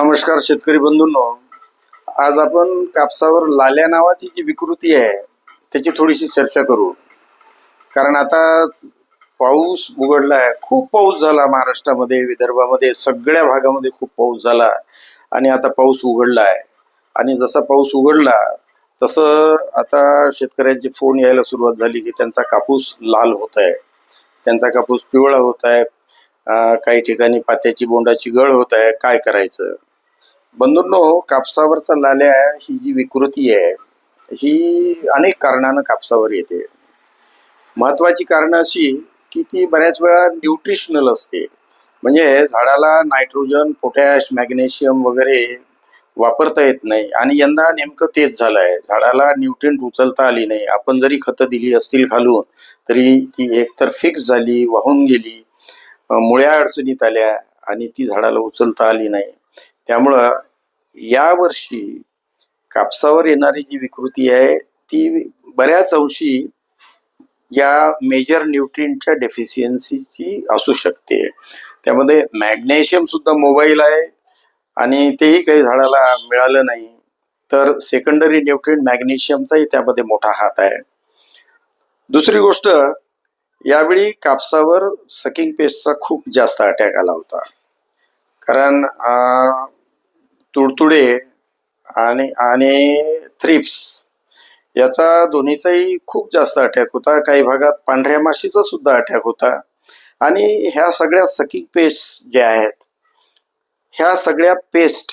नमस्कार शेतकरी बंधूंनो. आज आपण कापसावर लाल्या नावाची जी विकृती आहे त्याची थोडीशी चर्चा करू. कारण आता पाऊस उघडला आहे खूप पाऊस झाला महाराष्ट्रामध्ये विदर्भामध्ये सगळ्या भागामध्ये खूप पाऊस झाला. आणि आता पाऊस उघडला आहे आणि जसा पाऊस उघडला तसं आता शेतकऱ्यांचे फोन यायला सुरुवात झाली की त्यांचा कापूस लाल होत आहे त्यांचा कापूस पिवळा होत आहे काही ठिकाणी पात्याची बोंडाची गळ होत आहे काय करायचं? बंधूंनो कापसावरचा लाल्या ही जी विकृती आहे ही अनेक कारणानं कापसावर येते. महत्वाची कारणं अशी की ती बऱ्याच वेळा न्यूट्रिशनल असते. म्हणजे झाडाला नायट्रोजन पोटॅश मॅग्नेशियम वगैरे वापरता येत नाही आणि यंदा नेमकं तेच झालं आहे झाडाला न्यूट्रिएंट उचलता आली नाही. आपण जरी खतं दिली असतील खालून तरी ती एकतर फिक्स झाली वाहून गेली मुळ्या अडचणीत आल्या आणि ती झाडाला उचलता आली नाही. त्यामुळं यावर्षी कापसावर येणारी जी विकृती आहे ती बऱ्याच अंशी या मेजर न्यूट्रिएंटच्या डेफिशियन्सीची असू शकते. त्यामध्ये मॅग्नेशियम सुद्धा मोबाईल आहे आणि तेही काही झाडाला मिळालं नाही. तर सेकंडरी न्यूट्रिएंट मॅग्नेशियमचाही त्यामध्ये मोठा हात आहे. दुसरी गोष्ट यावेळी कापसावर सकिंग पेस्टचा खूप जास्त अटॅक आला होता. कारण तुडतुडे आणि आणि थ्रिप्स याचा दोन्हीचाही खूप जास्त अटॅक होता. काही भागात पांढऱ्या माशीचा सुद्धा अटॅक होता. आणि ह्या सगळ्या सकिंग पेस्ट ज्या आहेत ह्या सगळ्या पेस्ट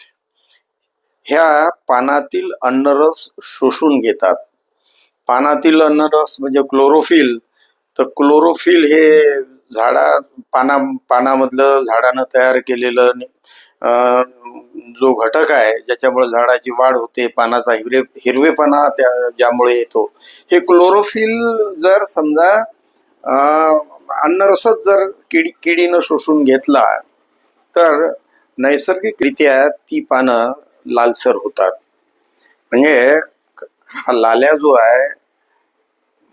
ह्या पानातील अन्नरस शोषून घेतात. पानातील अन्नरस म्हणजे क्लोरोफिल तर क्लोरोफिल हे झाडा पाना पानामधलं झाडानं तयार केलेलं जो घटक आहे ज्याच्यामुळे झाडाची वाढ होते पानाचा हिरवे हिरवेपणा त्या ज्यामुळे येतो. हे क्लोरोफिल जर समजा अन्नरसच जर किडी किडीनं शोषून घेतला तर नैसर्गिकरित्या ती पानं लालसर होतात. म्हणजे हा लाल्या जो आहे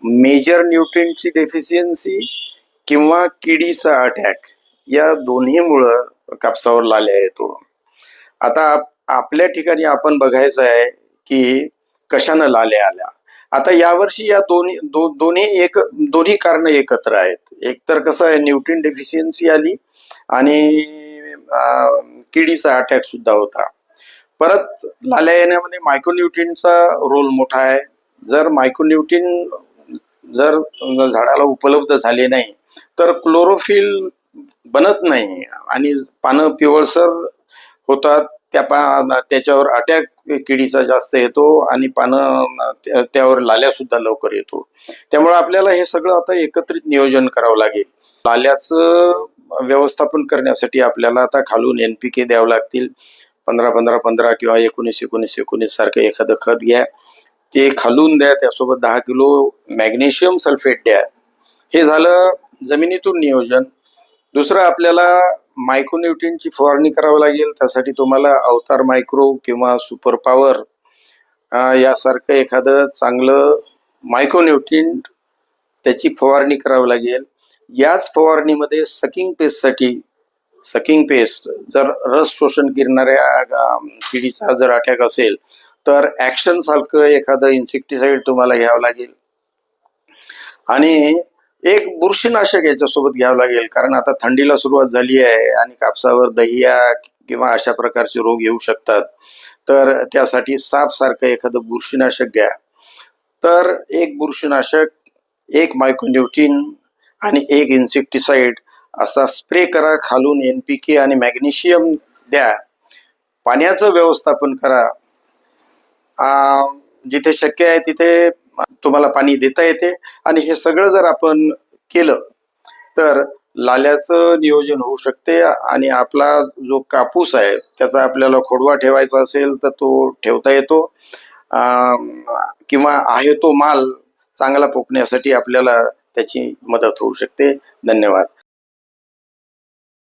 मेजर न्यूट्रिएंटची डेफिशियन्सी किंवा किडीचा अटॅक या दोन्हीमुळं कापसावर लाल्या येतो आता आपल्या ठिकाणी आपण बघायचं आहे की कशानं लाल्या आल्या. आता यावर्षी या दोन्ही दो, दोन्ही एक दोन्ही कारण एकत्र आहेत. एक तर कसं आहे न्यूट्रिन डेफिशियन्सी आली आणि किडीचा अटॅक सुद्धा होता. परत लाल्या येण्यामध्ये मायक्रोन्युट्रिनचा रोल मोठा आहे. जर मायक्रोन्युट्रिन जर झाडाला उपलब्ध झाले नाही तर क्लोरोफिल बनत नाही. आणि पानं पिवळसर होतात त्या पा त्याच्यावर अटॅक किडीचा जास्त येतो आणि पानं त्यावर लाल्या सुद्धा लवकर येतो. त्यामुळे आपल्याला हे सगळं आता एकत्रित नियोजन करावं लागेल. लाल्याचं व्यवस्थापन करण्यासाठी आपल्याला आता खालून एन पी के द्यावं लागतील. पंधरा पंधरा पंधरा किंवा एकोणीस एकोणीस एकोणीस सारखं एखादं खत घ्या. ते खालून द्या त्यासोबत दहा किलो मॅग्नेशियम सल्फेट द्या. हे झालं जमिनीतून नियोजन. दुसरं आपल्याला मायक्रोन्यूट्रिनची फवारणी करावं लागेल. त्यासाठी तुम्हाला अवतार मायक्रो किंवा सुपर पॉवर यासारखं एखादं चांगलं मायक्रोन्युट्रिन त्याची फवारणी करावी लागेल. याच फवारणीमध्ये सकिंग पेस्टसाठी सकिंग पेस्ट जर रस शोषण गिरणाऱ्या किडीचा जर अटॅक असेल तर ॲक्शन सारखं एखादं इन्सेक्टिसाइड तुम्हाला घ्यावं लागेल. आणि एक बुरशीनाशक याच्यासोबत घ्यावं लागेल. कारण आता थंडीला सुरुवात झाली आहे आणि कापसावर दहिया किंवा अशा प्रकारचे रोग येऊ शकतात. तर त्यासाठी साप सारखं एखादं बुरशीनाशक घ्या. तर एक बुरशीनाशक एक मायक्रोन्यूटिन आणि एक इन्सेक्टिसाइड असा स्प्रे करा खालून एन पी के आणि मॅग्नेशियम द्या. पाण्याचं व्यवस्थापन करा. जिथे शक्य आहे तिथे तुम्हाला पाणी देता येते. आणि हे सगळं जर आपण केलं तर लाल्याचं नियोजन होऊ शकते आणि आपला जो कापूस आहे त्याचा आपल्याला खोडवा ठेवायचा असेल तर तो ठेवता येतो. किंवा आहे तो माल चांगला पोकण्यासाठी आपल्याला त्याची मदत होऊ शकते. धन्यवाद.